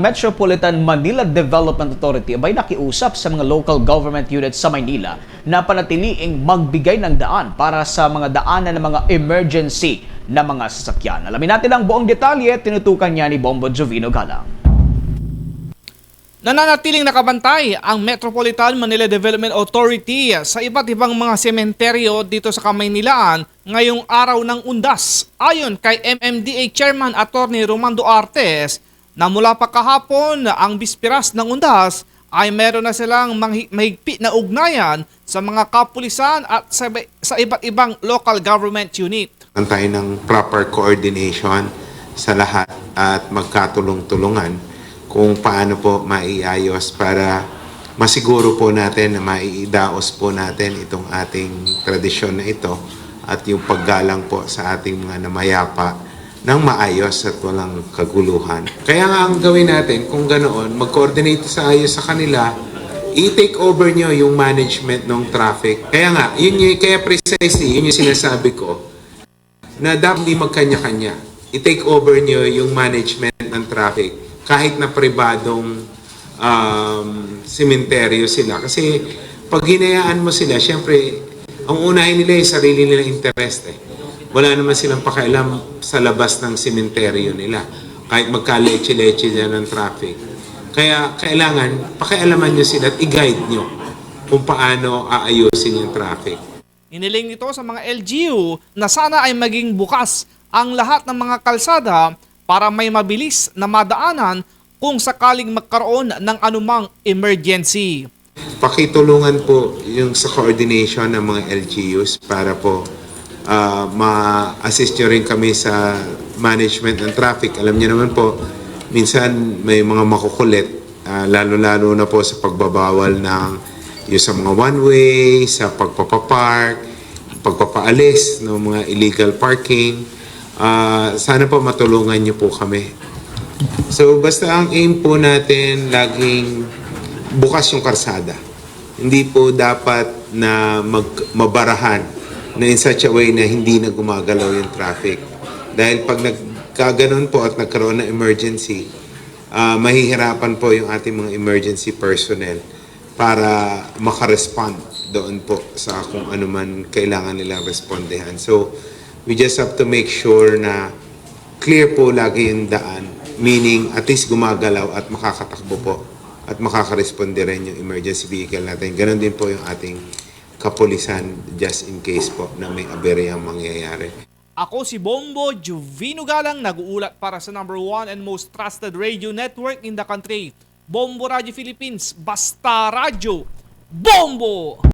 Metropolitan Manila Development Authority abay nakiusap sa mga local government units sa Maynila na panatiliing magbigay ng daan para sa mga daanan ng mga emergency na mga sasakyan. Alamin natin ang buong detalye, tinutukan niya ni Bombo Jovino Galang. Nananatiling nakabantay ang Metropolitan Manila Development Authority sa iba't ibang mga sementeryo dito sa Kamaynilaan ngayong araw ng undas. Ayon kay MMDA Chairman Attorney Romando Artes, na mula pa kahapon ang bispiras ng undas ay meron na silang mahigpit na ugnayan sa mga kapulisan at sa, sa iba't ibang local government unit. Ang tayo ng proper coordination sa lahat at magkatulong-tulungan kung paano po maiayos para masiguro po natin na maiidaos po natin itong ating tradisyon na ito at yung paggalang po sa ating mga namayapa ng maayos at walang kaguluhan. Kaya nga ang gawin natin, kung ganoon, mag-coordinate sa ayos sa kanila, i-take over nyo yung management ng traffic. Kaya nga, yun yung, kaya precisely, yun yung sinasabi ko, na dapat hindi magkanya-kanya. I-take over nyo yung management ng traffic kahit na pribadong um, simenteryo sila. Kasi pag hinayaan mo sila, syempre, ang unahin nila yung sarili nilang interest eh. Wala naman silang pakialam sa labas ng simenteryo nila. Kahit magkaleche-leche dyan ng traffic. Kaya kailangan, pakialaman nyo sila at i-guide nyo kung paano aayusin yung traffic. Iniling nito sa mga LGU na sana ay maging bukas ang lahat ng mga kalsada para may mabilis na madaanan kung sakaling magkaroon ng anumang emergency. pakitulungan po yung sa coordination ng mga LGUs para po ah, ma-assist nyo rin kami sa management ng traffic. Alam niyo naman po, minsan may mga makukulit, ah, lalo-lalo na po sa pagbabawal ng yung sa mga one-way, sa pagpapapark, pagpapaalis ng mga illegal parking. Ah, sana po matulungan niyo po kami. So basta ang aim po natin laging bukas yung karsada. Hindi po dapat na mag, mabarahan na in such a way na hindi na gumagalaw yung traffic. Dahil pag nagkaganon po at nagkaroon ng emergency, ah, mahihirapan po yung ating mga emergency personnel para makarespond doon po sa kung ano man kailangan nilang respondehan. So, we just have to make sure na clear po lagi yung daan, meaning at least gumagalaw at makakatakbo po at makakaresponde rin yung emergency vehicle natin. Ganon din po yung ating kapulisan just in case po na may aberyang mangyayari. Ako si Bombo Juvino Galang, nag-uulat para sa number one and most trusted radio network in the country. Bombo Radio Philippines, Basta Radio, Bombo!